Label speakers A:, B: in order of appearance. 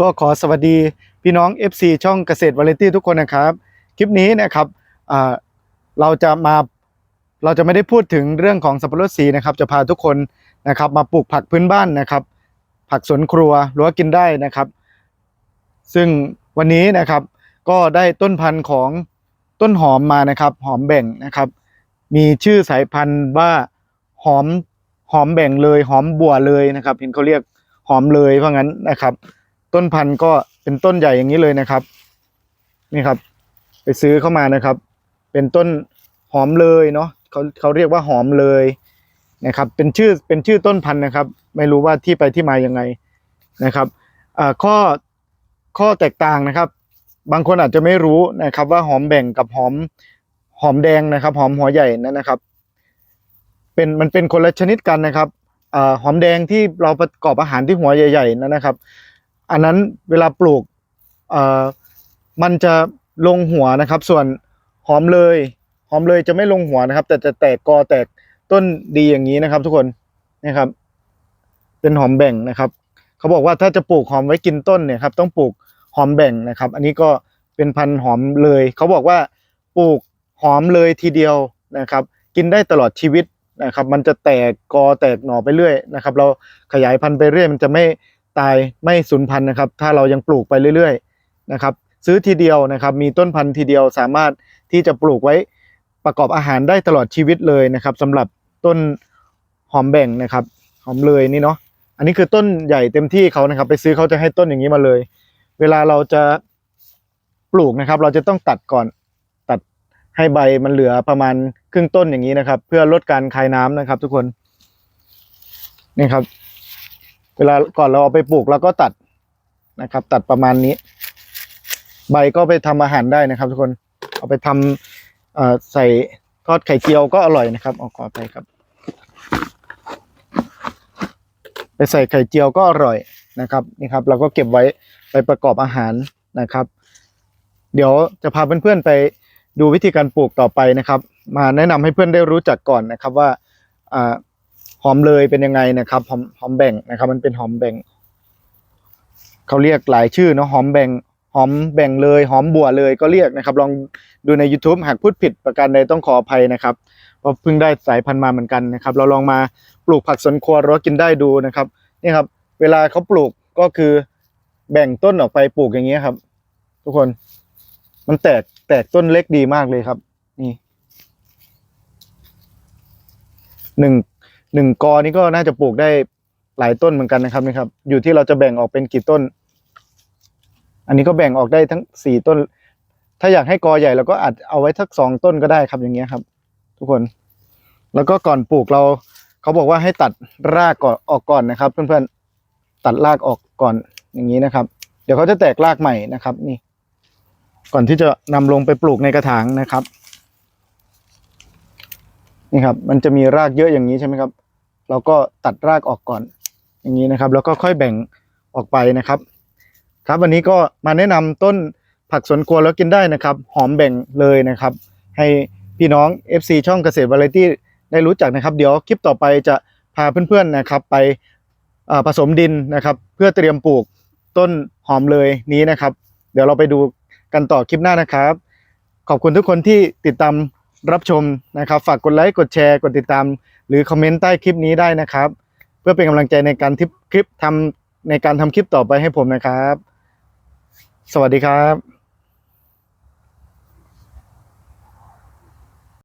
A: ก็ขอสวัสดีพี่น้อง FC ช่องเกษตรวาไรตี้ทุกคนนะครับ คลิปนี้นะครับเราจะมาเราจะไม่ได้พูดถึงเรื่องของสับปะรดสีนะครับ จะพาทุกคนนะครับ มาปลูกผักพื้นบ้านนะครับ ผักสวนครัวหรือว่ากินได้นะครับ ซึ่งวันนี้นะครับก็ได้ต้นพันธุ์ของต้นหอมมานะครับ หอมแบ่งนะครับ มีชื่อสายพันธุ์ว่าหอมหอมแบ่งเลย หอมบัวเลยนะครับ เห็นเขาเรียกหอมเลยเพราะงั้นนะครับ ต้นพันธุ์ก็เป็นต้นใหญ่อย่างนี้เลยนะครับ นี่ครับ ไปซื้อเข้ามานะครับ เป็นต้นหอมเลยเนาะเขาเขาเรียกว่าหอมเลยนะครับ เป็นชื่อเป็นชื่อต้นพันธุ์นะครับ ไม่รู้ว่าที่ไปที่มายังไงนะครับข้อข้อแตกต่างนะครับ บางคนอาจจะไม่รู้นะครับว่าหอมแบ่งกับหอมหอมแดงนะครับ หอมหัวใหญ่นั่นนะครับ เป็นมันเป็นคนละชนิดกันนะครับอหอมแดงที่เราประกอบอาหารที่หัวใหญ่ๆนั่นนะครับ อันนั้นเวลาปลูกเอ่อมันจะลงหัวนะครับ ส่วนหอมเลย หอมเลยจะไม่ลงหัวนะครับ แต่จะแตกกอแตกต้นดีอย่างนี้นะครับ ทุกคนนะครับ เป็นหอมแบ่งนะครับ เขาบอกว่าถ้าจะปลูกหอมไว้กินต้นเนี่ยครับ ต้องปลูกหอมแบ่งนะครับ อันนี้ก็เป็นพันธุ์หอมเลย เขาบอกว่าปลูกหอมเลยทีเดียวนะครับ กินได้ตลอดชีวิตนะครับ มันจะแตกกอแตกหน่อไปเรื่อยนะครับ เราขยายพันธุ์ไปเรื่อย มันจะไม่ ตายไม่สูญพันธุ์นะครับ ถ้าเรายังปลูกไปเรื่อยๆนะครับ ซื้อทีเดียวนะครับ มีต้นพันธุ์ทีเดียวสามารถที่จะปลูกไว้ประกอบอาหารได้ตลอดชีวิตเลยนะครับสำหรับต้นหอมแบ่งนะครับ หอมเลยนี่เนาะอันนี้คือต้นใหญ่เต็มที่เขานะครับ ไปซื้อเขาจะให้ต้นอย่างนี้มาเลย เวลาเราจะปลูกนะครับ เราจะต้องตัดก่อนตัดให้ใบมันเหลือประมาณครึ่งต้นอย่างนี้นะครับ เพื่อลดการคายน้ำนะครับ ทุกคนนี่ครับ เวลาก่อนเราเอาไปปลูกเราก็ตัดนะครับ ตัดประมาณนี้ ใบก็ไปทำอาหารได้นะครับ ทุกคนเอาไปทำใส่ทอดไข่เจียวก็อร่อยนะครับเอาขอไปครับ ไปใส่ไข่เจียวก็อร่อยนะครับนี่ครับ เราก็เก็บไว้ไปประกอบอาหารนะครับ เดี๋ยวจะพาเพื่อนๆไปดูวิธีการปลูกต่อไปนะครับ มาแนะนำให้เพื่อนได้รู้จักก่อนนะครับว่า อ่าหอมเลยเป็นยังไงนะครับหอมหอมแบ่งนะครับ มันเป็นหอมแบ่งเขาเรียกหลายชื่อเนาะหอมแบ่งหอมแบ่งเลย หอมบัวเลยก็เรียกนะครับ ลองดูใน YouTube หากพูดผิดประการใดต้องขออภัยนะครับเพราะเพิ่งได้สายพันธุ์มาเหมือนกันนะครับ เราลองมาปลูกผักสวนครัวรือว่ากินได้ดูนะครับนี่ครับ เวลาเขาปลูกก็คือแบ่งต้นออกไปปลูกอย่างเงี้ยครับ ทุกคน มันแตกแตกต้นเล็กดีมากเลยครับ นี่หนึ่ง หนึ่งกอนี้ก็น่าจะปลูกได้หลายต้นเหมือนกันนะครับนี่ครับ อยู่ที่เราจะแบ่งออกเป็นกี่ต้น อันนี้ก็แบ่งออกได้ทั้งสี่ต้น ถ้าอยากให้กอใหญ่เราก็อาจเอาไว้สักสองต้นก็ได้ครับอย่างเงี้ยครับ ทุกคน แล้วก็ก่อนปลูกเรา เขาบอกว่าให้ตัดรากก่อนออกก่อนนะครับ เพื่อนๆตัดรากออกก่อนอย่างนี้นะครับ เดี๋ยวเขาจะแตกรากใหม่นะครับ นี่ ก่อนที่จะนำลงไปปลูกในกระถางนะครับ นี่ครับ มันจะมีรากเยอะอย่างนี้ใช่ไหมครับ เราก็ตัดรากออกก่อน อย่างนี้นะครับ แล้วก็ค่อยแบ่งออกไปนะครับ ครับวันนี้ก็มาแนะนำต้นผักสวนครัวแล้วกินได้นะครับ หอมแบ่งเลยนะครับ ให้พี่น้อง FC ช่องเกษตรวาไรตี้ได้รู้จักนะครับ เดี๋ยวคลิปต่อไปจะพาเพื่อนๆนะครับ ไปผสมดินนะครับ เพื่อเตรียมปลูกต้นหอมเลยนี้นะครับ เดี๋ยวเราไปดูกันต่อคลิปหน้านะครับ ขอบคุณทุกคนที่ติดตาม รับชมนะครับ ฝากกดไลค์กดแชร์กดติดตาม หรือคอมเมนต์ใต้คลิปนี้ได้นะครับ เพื่อเป็นกำลังใจในการทิปคลิปทำในการทำคลิปต่อไปให้ผมนะครับ สวัสดีครับ